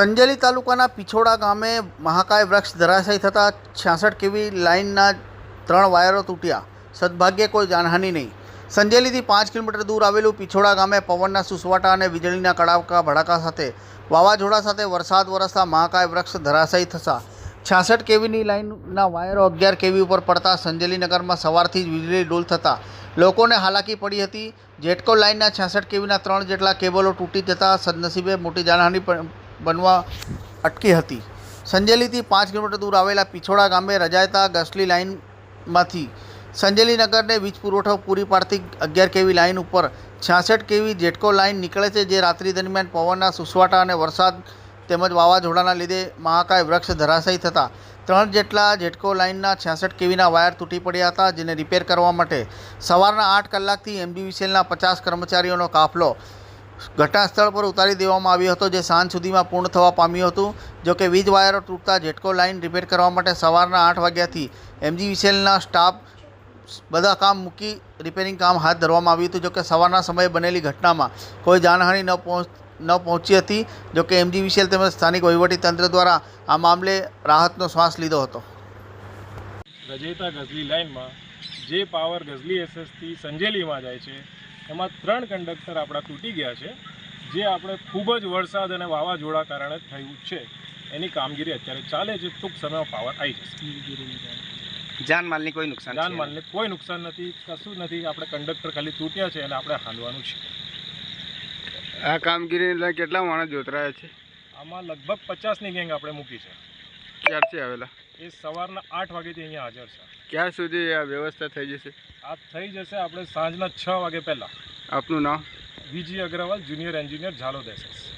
સંજેલી તાલુકાના પિછોડા ગામે મહાકાય વૃક્ષ ધરાશાયી થતાં છ્યાસઠ કેવી લાઇનના ત્રણ વાયરો તૂટ્યા. સદભાગ્યે કોઈ જાનહાનિ નહીં. સંજેલીથી પાંચ કિલોમીટર દૂર આવેલું પિછોડા ગામે પવનના સુસવાટા અને વીજળીના કડાકા, ભડાકા સાથે વાવાઝોડા સાથે વરસાદ વરસતા મહાકાય વૃક્ષ ધરાશાયી થતાં છાસઠ કેવીની લાઇનના વાયરો અગિયાર કેવી ઉપર પડતા સંજેલીનગરમાં સવારથી જ વીજળી ડોલ થતાં લોકોને હાલાકી પડી હતી. જેટકો લાઇનના છાસઠ કેવીના ત્રણ જેટલા કેબલો તૂટી જતાં સદનસીબે મોટી જાનહાનિ બનવા અટકી હતી. સંજેલીથી પાંચ કિલોમીટર દૂર આવેલા પિછોડા ગામે રજાયતા ગસલી લાઇનમાંથી સંજેલી નગરને વીજ પુરવઠો પૂરી પાડતી અગિયાર કેવી લાઇન ઉપર છ્યાસઠ કેવી જેટકો લાઇન નીકળે છે જે રાત્રિ દરમિયાન પવનના સુસવાટા અને વરસાદ તેમજ વાવાઝોડાના લીધે મહાકાય વૃક્ષ ધરાશાયી થતાં. ત્રણ જેટલા જેટકો લાઇનના છ્યાસઠ કેવીના વાયર તૂટી પડ્યા હતા જેને રિપેર કરવા માટે સવારના આઠ કલાકથી એમજીવીસીએલના પચાસ કર્મચારીઓનો કાફલો ઘટના સ્થળ પર ઉતારી દેવામાં આવ્યો હતો, જે સાંજ સુધીમાં પૂર્ણ થવા પામ્યું હતું જોકે વીજ વાયરો તૂટતા જેટકો લાઇન રિપેર કરવા માટે સવારના આઠ વાગ્યાથી એમજીવીસીએલના સ્ટાફ બધા કામ મૂકી રિપેરિંગ કામ હાથ ધરવામાં આવ્યું હતું જોકે સવારના સમયે બનેલી ઘટનામાં કોઈ જાનહાનિ ન પહોંચ ન પહોંચી હતી જોકે એમજીવીસીએલ તેમજ સ્થાનિક વહીવટીતંત્ર દ્વારા આ મામલે રાહતનો શ્વાસ લીધો હતો. રજેતા ગઝલી લાઇનમાં જે પાવર ગઝલી એસએસથી સંજેલીમાં જાય છે એમાં ત્રણ કંડક્ટર આપણા તૂટી ગયા છે જે આપણે ખૂબ જ વરસાદ અને વાવાઝોડા કારણે થયું છે. એની કામગીરી અત્યારે ચાલે છે ટૂંક સમયમાં પાવર આવી જશે. જાનમાલની કોઈ નુકસાન? જાનમાલને કોઈ નુકસાન નથી કશું નથી. આપણે કંડક્ટર ખાલી તૂટ્યા છે અને આપણે હાંધવાનું છે. આ કામગીરી કેટલા માણસ જોતરાયા છે? આમાં લગભગ પચાસની ગેંગ આપણે મૂકી છે. ક્યારથી આવેલા? એ સવારના આઠ વાગ્યાથી અહીંયા હાજર છે. ક્યાં સુધી આ વ્યવસ્થા થઈ જશે? આ થઈ જશે આપણે સાંજના છ વાગે પહેલાં. આપનું નામ? VG Agrawal junior engineer Zalod SS